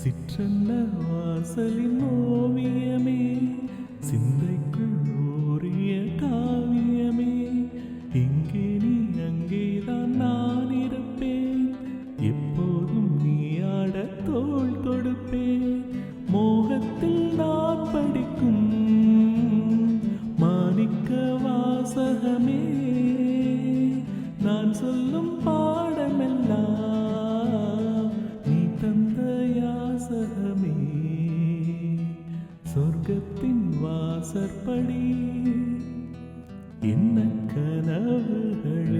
சிற்றன்ன வாசலின் ஓவியமே சிந்தைக்குள் ஓரிய காவியமே இங்கே நீ அங்கேதான் நான் இருப்பேன். எப்போதும் நீ ஆட தோல் கொடுப்பேன். மோகத்தில் நான் படிக்கும் மாணிக்க வாசகமே நான் சொல்லும் பா வாசகமே. சொர்க்கத்தின் வாசற்படி என்ன கனவுகளே.